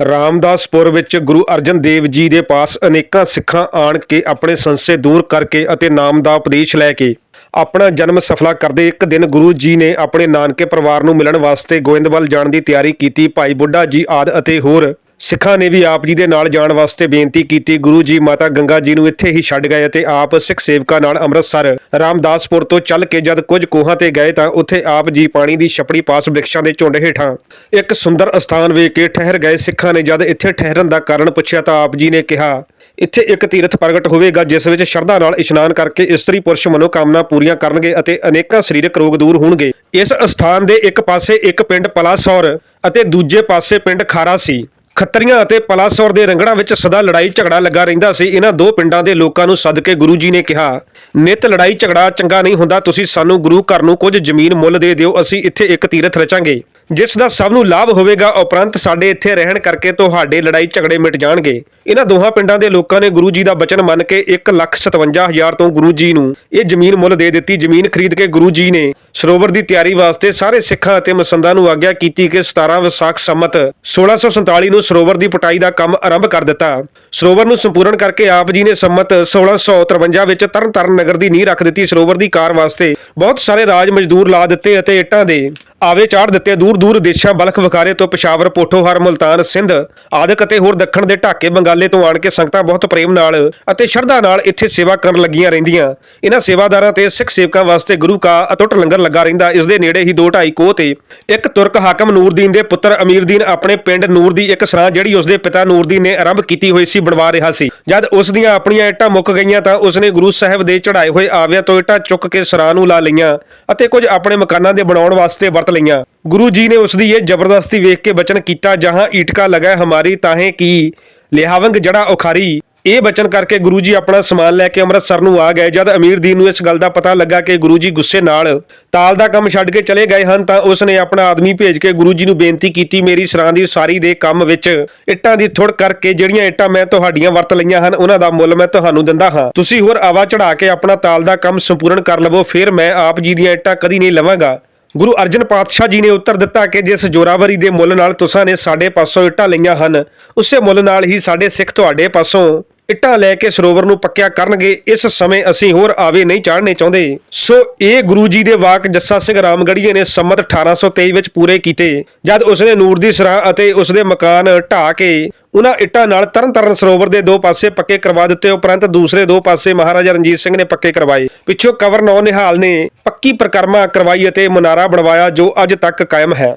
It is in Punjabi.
ਰਾਮਦਾਸਪੁਰ ਵਿੱਚ ਗੁਰੂ ਅਰਜਨ ਦੇਵ ਜੀ ਦੇ ਪਾਸ ਅਨੇਕਾਂ ਸਿੱਖਾਂ ਆਣ ਕੇ ਆਪਣੇ ਸੰਸੇ ਦੂਰ ਕਰਕੇ ਅਤੇ ਨਾਮ ਦਾ ਉਪਦੇਸ਼ ਲੈ ਕੇ ਆਪਣਾ ਜਨਮ ਸਫਲਾ ਕਰਦੇ ਇੱਕ ਦਿਨ ਗੁਰੂ ਜੀ ਨੇ ਆਪਣੇ ਨਾਨਕੇ ਪਰਿਵਾਰ ਨੂੰ ਮਿਲਣ ਵਾਸਤੇ ਗੋਇੰਦਵਾਲ ਜਾਣ ਦੀ ਤਿਆਰੀ ਕੀਤੀ। ਭਾਈ ਬੁੱਢਾ ਜੀ ਆਦ ਅਤੇ ਹੋਰ ਸਿੱਖਾਂ ਨੇ ਵੀ ਆਪ ਜੀ ਦੇ ਨਾਲ ਜਾਣ ਵਾਸਤੇ ਬੇਨਤੀ ਕੀਤੀ। ਗੁਰੂ ਜੀ ਮਾਤਾ ਗੰਗਾ ਜੀ ਨੂੰ ਇੱਥੇ ਹੀ ਛੱਡ ਗਏ ਅਤੇ ਆਪ ਸਿੱਖ ਸੇਵਕਾਂ ਨਾਲ ਅੰਮ੍ਰਿਤਸਰ, ਰਾਮਦਾਸਪੁਰ ਤੋਂ ਚੱਲ ਕੇ ਜਦ ਕੁਝ ਕੋਹਾਂ ਤੇ ਗਏ ਤਾਂ ਉੱਥੇ ਆਪ ਜੀ ਪਾਣੀ ਦੀ ਛਪੜੀ ਪਾਸ ਬ੍ਰਿਕਸ਼ਾਂ ਦੇ ਝੁੰਡ ਹੇਠਾਂ ਇੱਕ ਸੁੰਦਰ ਅਸਥਾਨ ਵੇਖ ਕੇ ਠਹਿਰ ਗਏ। ਸਿੱਖਾਂ ਨੇ ਜਦ ਇੱਥੇ ਠਹਿਰਨ ਦਾ ਕਾਰਨ ਪੁੱਛਿਆ ਤਾਂ ਆਪ ਜੀ ਨੇ ਕਿਹਾ, ਇੱਥੇ ਇੱਕ ਤੀਰਥ ਪ੍ਰਗਟ ਹੋਵੇਗਾ, ਜਿਸ ਵਿੱਚ ਸ਼ਰਧਾ ਨਾਲ ਇਸ਼ਨਾਨ ਕਰਕੇ ਇਸਤਰੀ ਪੁਰਸ਼ ਮਨੋਕਾਮਨਾ ਪੂਰੀਆਂ ਕਰਨਗੇ ਅਤੇ ਅਨੇਕਾਂ ਸਰੀਰਕ ਰੋਗ ਦੂਰ ਹੋਣਗੇ। ਇਸ ਅਸਥਾਨ ਦੇ ਇੱਕ ਪਾਸੇ ਇੱਕ ਪਿੰਡ ਪਲਾਸੌਰ ਅਤੇ ਦੂਜੇ ਪਾਸੇ ਪਿੰਡ ਖਾਰਾ ਸੀ। ਖੱਤਰੀਆਂ ਅਤੇ ਪਲਾਸੌਰ ਦੇ ਰੰਗੜਾਂ ਵਿੱਚ ਸਦਾ ਲੜਾਈ ਝਗੜਾ ਲੱਗਾ ਰਹਿੰਦਾ ਸੀ। ਇਹਨਾਂ ਦੋ ਪਿੰਡਾਂ ਦੇ ਲੋਕਾਂ ਨੂੰ ਸੱਦ ਕੇ ਗੁਰੂ ਜੀ ਨੇ ਕਿਹਾ, ਨਿਤ ਲੜਾਈ ਝਗੜਾ ਚੰਗਾ ਨਹੀਂ ਹੁੰਦਾ। ਤੁਸੀਂ ਸਾਨੂੰ ਗੁਰੂ ਘਰ ਨੂੰ ਕੁਝ ਜ਼ਮੀਨ ਮੁੱਲ ਦੇ ਦਿਓ। ਅਸੀਂ ਇੱਥੇ ਇੱਕ ਤੀਰਥ ਰਚਾਂਗੇ। ਜਿਸ ਦਾ ਸਭ ਨੂੰ ਲਾਭ ਹੋਵੇਗਾ, ਉਪਰੰਤ ਸਾਡੇ ਇੱਥੇ ਰਹਿਣ ਕਰਕੇ ਤੁਹਾਡੇ ਲੜਾਈ ਝਗੜੇ ਮਿਟ ਜਾਣਗੇ। ਇਹਨਾਂ ਦੋਹਾਂ ਪਿੰਡਾਂ ਦੇ ਲੋਕਾਂ ਨੇ ਗੁਰੂ ਜੀ ਦਾ ਬਚਨ ਮੰਨ ਕੇ 157000 ਤੋਂ ਗੁਰੂ ਜੀ ਨੂੰ ਇਹ ਜ਼ਮੀਨ ਮੁੱਲ ਦੇ ਦਿੱਤੀ। ਜ਼ਮੀਨ ਖਰੀਦ ਕੇ ਗੁਰੂ ਜੀ ਨੇ ਸਰੋਵਰ ਦੀ ਤਿਆਰੀ ਵਾਸਤੇ ਸਾਰੇ ਸਿੱਖਾਂ ਅਤੇ ਮਸੰਦਾਂ ਨੂੰ ਆਗਿਆ ਕੀਤੀ ਕਿ 17 ਵਿਸਾਖ ਸੰਮਤ 1647 ਨੂੰ ਸਰੋਵਰ ਦੀ ਪਟਾਈ ਦਾ ਕੰਮ ਆਰੰਭ ਕਰ ਦਿੱਤਾ। ਸਰੋਵਰ ਨੂੰ ਸੰਪੂਰਨ ਕਰਕੇ ਆਪ ਜੀ ਨੇ ਸੰਮਤ 1653 ਵਿੱਚ ਤਰਨਤਾਰਨ ਨਗਰ ਦੀ ਨੀਂਹ ਰੱਖ ਦਿੱਤੀ ਸਰੋਵਰ ਦੀ ਕਾਰ ਵਾਸਤੇ। ਬਹੁਤ ਸਾਰੇ ਰਾਜ ਮਜ਼ਦੂਰ ਲਾ ਦਿੱਤੇ ਅਤੇ ਇੱਟਾਂ ਦੇ ਆਵੇ ਚਾੜ ਦਿੱਤੇ। ਦੂਰ ਦੂਰ ਦੇਸ਼ਾਂ ਬਲਖ ਵਿਖਾਰੇ ਤੋਂ ਪਿਸ਼ਾਵਰ, ਪੋਠੋਹਰ, ਮੁਲਤਾਨ ਸਿੰਧ, ਆਦਿਕ ਅਤੇ ਹੋਰ ਦੱਖਣ ਦੇ ਢਾਕੇ ਬੰਗਾਲੇ ਤੋਂ ਆਣ ਕੇ ਸੰਗਤਾਂ ਬਹੁਤ ਪ੍ਰੇਮ ਨਾਲ ਅਤੇ ਸ਼ਰਧਾ ਨਾਲ ਇੱਥੇ ਸੇਵਾ ਕਰਨ ਲੱਗੀਆਂ ਰਹਿੰਦੀਆਂ। ਇਹਨਾਂ ਸੇਵਾਦਾਰਾਂ ਤੇ ਸਿੱਖ ਸੇਵਕਾਂ ਵਾਸਤੇ ਗੁਰੂ ਕਾ ਅਟੁੱਟ ਲੰਗਰ ਲੱਗਾ ਰਹਿੰਦਾ। ਇਸ ਦੇ ਨੇੜੇ ਹੀ ਦੋ ਢਾਈ ਕੋਹ ਤੇ ਇੱਕ ਤੁਰਕ ਹਾਕਮ ਨੂਰਦੀਨ ਦੇ ਪੁੱਤਰ ਅਮੀਰਦੀਨ ਆਪਣੇ ਪਿੰਡ ਨੂਰ ਦੀ ਇੱਕ ਸਰਾਂ, ਜਿਹੜੀ ਉਸਦੇ ਪਿਤਾ ਨੂਰਦੀਨ ਨੇ ਆਰੰਭ ਕੀਤੀ ਹੋਈ ਸੀ ਬਣਵਾ ਰਿਹਾ ਸੀ। ਜਦ ਉਸ ਦੀਆਂ ਆਪਣੀਆਂ ਇੱਟਾਂ ਮੁੱਕ ਗਈਆਂ ਤਾਂ ਉਸਨੇ ਗੁਰੂ ਸਾਹਿਬ ਦੇ ਚੜਾਏ ਹੋਏ ਆਵਿਆਂ ਤੋਂ ਇੱਟਾਂ ਚੁੱਕ ਕੇ ਸਰਾਂ ਨੂੰ ਲਾ ਲਈਆਂ ਅਤੇ ਕੁਝ ਆਪਣੇ ਮਕਾਨਾਂ ਦੇ ਬਣਾਉਣ ਵਾਸਤੇ ਵਰਤ ਲਈਆਂ। ਗੁਰੂ ਜੀ ਨੇ ਉਸ ਦੀ ਇਹ ਜ਼ਬਰਦਸਤੀ ਵੇਖ ਕੇ ਬਚਨ ਕੀਤਾ, ਜਹਾਂ ਈਟਕਾ ਲਗਾ ਹਮਾਰੀ, ਤਾਹੇ ਕੀ ਲਿਹਾਵੰਗ ਜੜਾ ਉਖਾਰੀ ਇਹ ਬਚਨ ਕਰਕੇ ਗੁਰੂ ਜੀ ਆਪਣਾ ਸਮਾਨ ਲੈ ਕੇ ਅੰਮ੍ਰਿਤਸਰ ਨੂੰ ਆ ਗਏ। ਜਦ ਅਮੀਰ ਅਮੀਰਦੀਨ ਨੂੰ ਇਸ ਗੱਲ ਦਾ ਪਤਾ ਲੱਗਾ ਕਿ ਗੁਰੂ ਜੀ ਗੁੱਸੇ ਨਾਲ ਤਾਲ ਦਾ ਕੰਮ ਛੱਡ ਕੇ ਚਲੇ ਗਏ ਹਨ, ਤਾਂ ਉਸ ਨੇ ਆਪਣਾ ਆਦਮੀ ਭੇਜ ਕੇ ਗੁਰੂ ਜੀ ਨੂੰ ਬੇਨਤੀ ਕੀਤੀ, ਮੇਰੀ ਸਰਾਂ ਦੀ ਉਸਾਰੀ ਦੇ ਕੰਮ ਵਿੱਚ ਇੱਟਾਂ ਦੀ ਥੁੜ ਕਰਕੇ ਜਿਹੜੀਆਂ ਇੱਟਾਂ ਮੈਂ ਤੁਹਾਡੀਆਂ ਵਰਤ ਲਈਆਂ ਹਨ, ਉਹਨਾਂ ਦਾ ਮੁੱਲ ਮੈਂ ਤੁਹਾਨੂੰ ਦਿੰਦਾ ਹਾਂ। ਤੁਸੀਂ ਹੋਰ ਆਵਾ ਚੜਾ ਕੇ ਆਪਣਾ ਤਾਲ ਦਾ ਕੰਮ ਸੰਪੂਰਨ ਕਰ ਲਵੋ, ਫਿਰ ਮੈਂ ਆਪ ਜੀ ਦੀਆਂ ਇੱਟਾਂ ਕਦੀ ਨਹੀਂ ਲਵਾਂਗਾ। ਗੁਰੂ ਅਰਜਨ ਪਾਤਸ਼ਾਹ ਜੀ ਨੇ ਉੱਤਰ ਦਿੱਤਾ ਕਿ ਜਿਸ ਜੋਰਾਵਰੀ ਦੇ ਮੁੱਲ ਨਾਲ ਤੁਸਾਂ ਨੇ ਸਾਡੇ ਪਾਸੋਂ ਇੱਟਾਂ ਲਈਆਂ ਹਨ, ਉਸੇ ਮੁੱਲ ਨਾਲ ਹੀ ਸਾਡੇ ਸਿੱਖ ਤੁਹਾਡੇ ਪਾਸੋਂ ਇੱਟਾਂ ਲੈ ਕੇ ਸਰੋਵਰ ਨੂੰ ਪੱਕਿਆ ਕਰਨਗੇ, ਇਸ ਸਮੇਂ ਅਸੀਂ ਹੋਰ ਆਵੇ ਨਹੀਂ ਚਾੜਨੇ ਚਾਹੁੰਦੇ। ਸੋ ਇਹ ਗੁਰੂ ਜੀ ਦੇ ਵਾਕ ਜੱਸਾ ਸਿੰਘ ਰਾਮਗੜੀਏ ਨੇ ਸੰਮਤ 1823 ਵਿੱਚ ਪੂਰੇ ਕੀਤੇ, ਜਦ ਉਸਨੇ ਨੂਰ ਦੀ ਸਰਾਂ ਅਤੇ ਉਸਦੇ ਮਕਾਨ ਢਾਹ ਕੇ ਉਹਨਾਂ ਇੱਟਾਂ ਨਾਲ ਤਰਨ ਤਾਰਨ ਸਰੋਵਰ ਦੇ ਦੋ ਪਾਸੇ ਪੱਕੇ ਕਰਵਾ ਦਿੱਤੇ, ਉਪਰੰਤ ਦੂਸਰੇ ਦੋ ਪਾਸੇ ਮਹਾਰਾਜਾ ਰਣਜੀਤ ਸਿੰਘ ਨੇ ਪੱਕੇ ਕਰਵਾਏ। ਪਿੱਛੋਂ ਕਵਰ ਨੌ ਨਿਹਾਲ ਨੇ ਪੱਕੀ ਪ੍ਰਕਰਮਾ ਕਰਵਾਈ ਅਤੇ ਮਨਾਰਾ ਬਣਵਾਇਆ, ਜੋ ਅੱਜ ਤੱਕ ਕਾਇਮ ਹੈ।